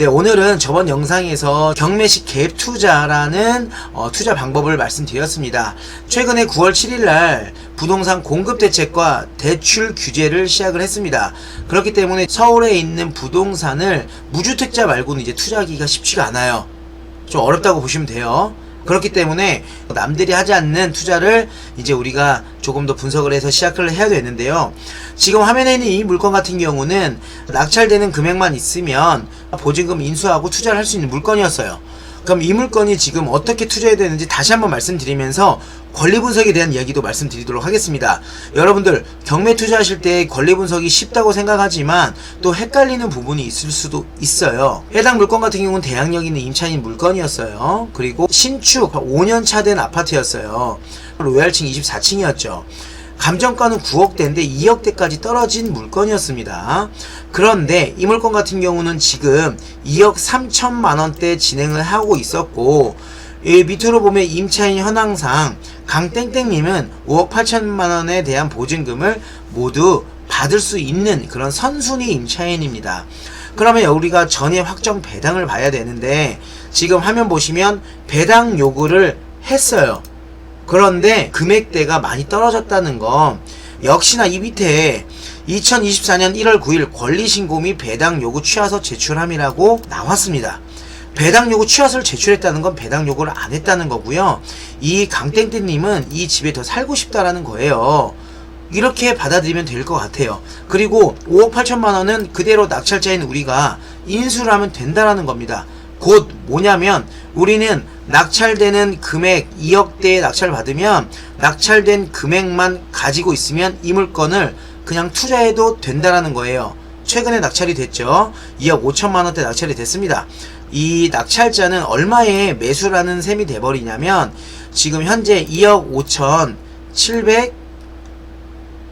네, 오늘은 저번 영상에서 경매식 갭 투자라는 어, 투자 방법을 말씀드렸습니다. 최근에 9월 7일 날 부동산 공급 대책과 대출 규제를 시작을 했습니다. 그렇기 때문에 서울에 있는 부동산을 무주택자 말고는 이제 투자하기가 쉽지가 않아요. 좀 어렵다고 보시면 돼요. 그렇기 때문에 남들이 하지 않는 투자를 이제 우리가 조금 더 분석을 해서 시작을 해야 되는데요. 지금 화면에 있는 이 물건 같은 경우는 낙찰되는 금액만 있으면 보증금 인수하고 투자를 할 수 있는 물건이었어요. 그럼 이 물건이 지금 어떻게 투자해야 되는지 다시 한번 말씀드리면서 권리 분석에 대한 이야기도 말씀드리도록 하겠습니다. 여러분들 경매 투자하실 때 권리 분석이 쉽다고 생각하지만 또 헷갈리는 부분이 있을 수도 있어요. 해당 물건 같은 경우는 대항력 있는 임차인 물건이었어요. 그리고 신축 5년 차 된 아파트였어요. 로얄층 24층이었죠. 감정가는 9억대인데 2억대까지 떨어진 물건이었습니다. 그런데 이 물건 같은 경우는 지금 2억 3천만 원대 진행을 하고 있었고 이 밑으로 보면 임차인 현황상 강땡땡님은 5억 8천만 원에 대한 보증금을 모두 받을 수 있는 그런 선순위 임차인입니다. 그러면 우리가 전에 확정 배당을 봐야 되는데 지금 화면 보시면 배당 요구를 했어요. 그런데 금액대가 많이 떨어졌다는 건 역시나 이 밑에 2024년 1월 9일 권리신고 및 배당 요구 취하서 제출함이라고 나왔습니다. 배당 요구 취하서를 제출했다는 건 배당 요구를 안 했다는 거고요. 이 강땡땡님은 이 집에 더 살고 싶다라는 거예요. 이렇게 받아들이면 될 것 같아요. 그리고 5억 8천만 원은 그대로 낙찰자인 우리가 인수를 하면 된다라는 겁니다. 곧 뭐냐면 우리는 낙찰되는 금액 2억대의 낙찰 받으면 낙찰된 금액만 가지고 있으면 이 물건을 그냥 투자해도 된다라는 거예요. 최근에 낙찰이 됐죠. 2억 5천만 원대 낙찰이 됐습니다. 이 낙찰자는 얼마에 매수라는 셈이 돼버리냐면 지금 현재 2억 5천 700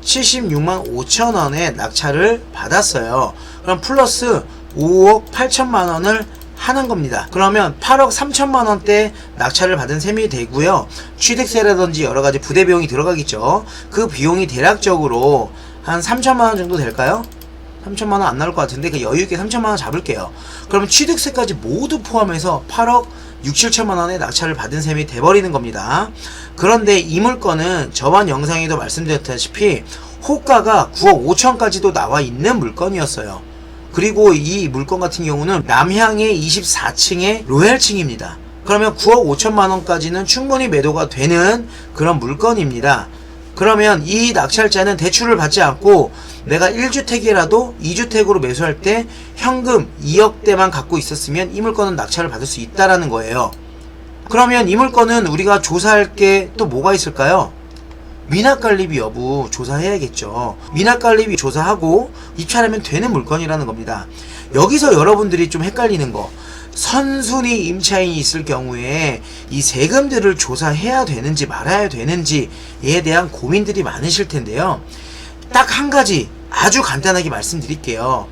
76만 5천 원의 낙찰을 받았어요. 그럼 플러스 5억 8천만 원을 하는 겁니다. 그러면 8억 3천만 원대 낙찰을 받은 셈이 되고요. 취득세라든지 여러 가지 부대 비용이 들어가겠죠. 그 비용이 대략적으로 한 3천만 원 정도 될까요? 3천만 원 안 나올 것 같은데 그 여유 있게 3천만 원 잡을게요. 그러면 취득세까지 모두 포함해서 8억 6, 7천만 원의 낙찰을 받은 셈이 돼버리는 겁니다. 그런데 이 물건은 저번 영상에도 말씀드렸다시피 호가가 9억 5천까지도 나와 있는 물건이었어요. 그리고 이 물건 같은 경우는 남향의 24층의 로얄층입니다. 그러면 9억 5천만 원까지는 충분히 매도가 되는 그런 물건입니다. 그러면 이 낙찰자는 대출을 받지 않고 내가 1주택이라도 2주택으로 매수할 때 현금 2억대만 갖고 있었으면 이 물건은 낙찰을 받을 수 있다라는 거예요. 그러면 이 물건은 우리가 조사할 게 또 뭐가 있을까요? 미납관리비 여부 조사해야겠죠. 미납관리비 조사하고 입찰하면 되는 물건이라는 겁니다. 여기서 여러분들이 좀 헷갈리는 거. 선순위 임차인이 있을 경우에 이 세금들을 조사해야 되는지 말아야 되는지에 대한 고민들이 많으실 텐데요. 딱 한 가지 아주 간단하게 말씀드릴게요.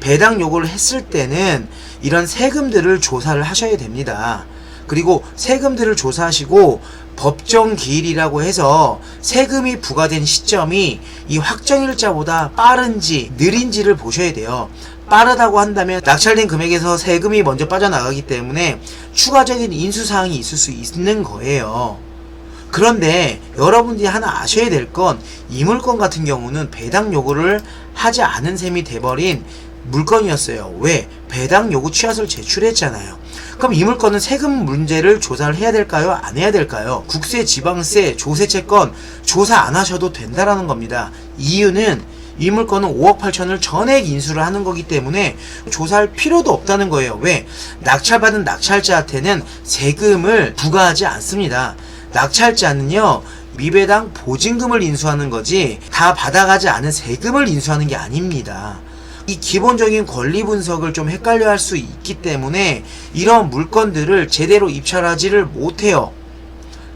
배당 요구를 했을 때는 이런 세금들을 조사를 하셔야 됩니다. 그리고 세금들을 조사하시고 법정 기일이라고 해서 세금이 부과된 시점이 이 확정일자보다 빠른지 느린지를 보셔야 돼요. 빠르다고 한다면 낙찰된 금액에서 세금이 먼저 빠져나가기 때문에 추가적인 인수사항이 있을 수 있는 거예요. 그런데 여러분들이 하나 아셔야 될 건 이 물건 같은 경우는 배당 요구를 하지 않은 셈이 돼버린 물건이었어요. 왜? 배당 요구 취하서를 제출했잖아요. 그럼 이 물건은 세금 문제를 조사를 해야 될까요? 안 해야 될까요? 국세, 지방세, 조세 채권 조사 안 하셔도 된다라는 겁니다. 이유는 이 물건은 5억 8천을 전액 인수를 하는 거기 때문에 조사할 필요도 없다는 거예요. 왜? 낙찰받은 낙찰자한테는 세금을 부과하지 않습니다. 낙찰자는요, 미배당 보증금을 인수하는 거지, 다 받아가지 않은 세금을 인수하는 게 아닙니다. 이 기본적인 권리 분석을 좀 헷갈려 할 수 있기 때문에 이런 물건들을 제대로 입찰하지를 못해요.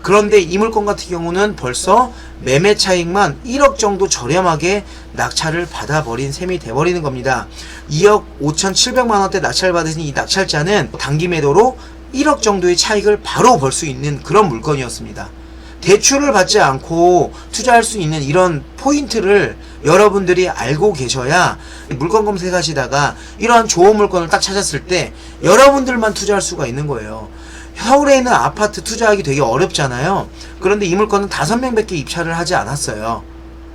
그런데 이 물건 같은 경우는 벌써 매매 차익만 1억 정도 저렴하게 낙찰을 받아버린 셈이 돼버리는 겁니다. 2억 5,700만 원대 낙찰 받으신 이 낙찰자는 단기 매도로 1억 정도의 차익을 바로 벌 수 있는 그런 물건이었습니다. 대출을 받지 않고 투자할 수 있는 이런 포인트를 여러분들이 알고 계셔야 물건 검색하시다가 이러한 좋은 물건을 딱 찾았을 때 여러분들만 투자할 수가 있는 거예요. 서울에 있는 아파트 투자하기 되게 어렵잖아요. 그런데 이 물건은 다섯 명 밖에 입찰을 하지 않았어요.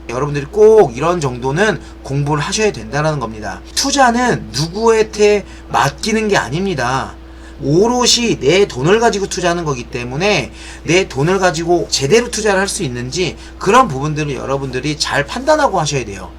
여러분들이 꼭 이런 정도는 공부를 하셔야 된다는 겁니다. 투자는 누구한테 맡기는 게 아닙니다. 오롯이 내 돈을 가지고 투자하는 거기 때문에 내 돈을 가지고 제대로 투자를 할 수 있는지 그런 부분들을 여러분들이 잘 판단하고 하셔야 돼요.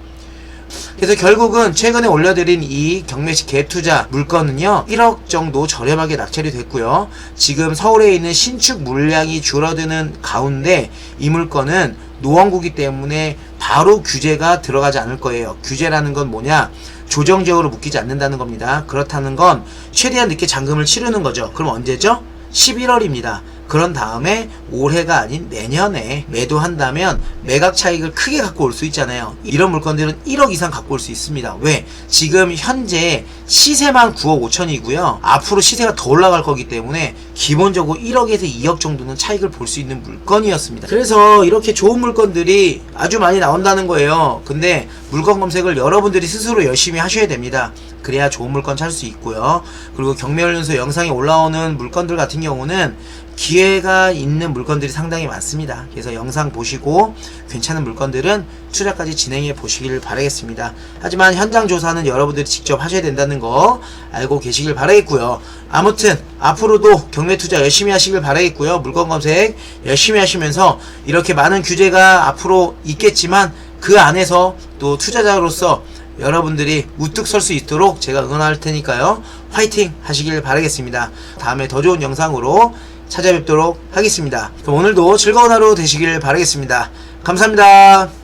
그래서 결국은 최근에 올려드린 이 경매식 갭투자 물건은요 1억 정도 저렴하게 낙찰이 됐고요. 지금 서울에 있는 신축 물량이 줄어드는 가운데 이 물건은 노원구기 때문에 바로 규제가 들어가지 않을 거예요. 규제라는 건 뭐냐 조정적으로 묶이지 않는다는 겁니다 그렇다는 건 최대한 늦게 잔금을 치르는 거죠 그럼 언제죠? 11월입니다. 그런 다음에 올해가 아닌 내년에 매도한다면 매각 차익을 크게 갖고 올 수 있잖아요. 이런 물건들은 1억 이상 갖고 올 수 있습니다. 왜? 지금 현재 시세만 9억 5천이고요. 앞으로 시세가 더 올라갈 거기 때문에 기본적으로 1억에서 2억 정도는 차익을 볼 수 있는 물건이었습니다. 그래서 이렇게 좋은 물건들이 아주 많이 나온다는 거예요. 근데 물건 검색을 여러분들이 스스로 열심히 하셔야 됩니다. 그래야 좋은 물건 찾을 수 있고요. 그리고 경매연수 영상에 올라오는 물건들 같은 경우는 기회가 있는 물건들이 상당히 많습니다. 그래서 영상 보시고 괜찮은 물건들은 투자까지 진행해 보시길 바라겠습니다. 하지만 현장 조사는 여러분들이 직접 하셔야 된다는 거 알고 계시길 바라겠고요. 아무튼 앞으로도 경매 투자 열심히 하시길 바라겠고요. 물건 검색 열심히 하시면서 이렇게 많은 규제가 앞으로 있겠지만 그 안에서 또 투자자로서 여러분들이 우뚝 설 수 있도록 제가 응원할 테니까요. 화이팅 하시길 바라겠습니다. 다음에 더 좋은 영상으로 찾아뵙도록 하겠습니다. 오늘도 즐거운 하루 되시길 바라겠습니다. 감사합니다.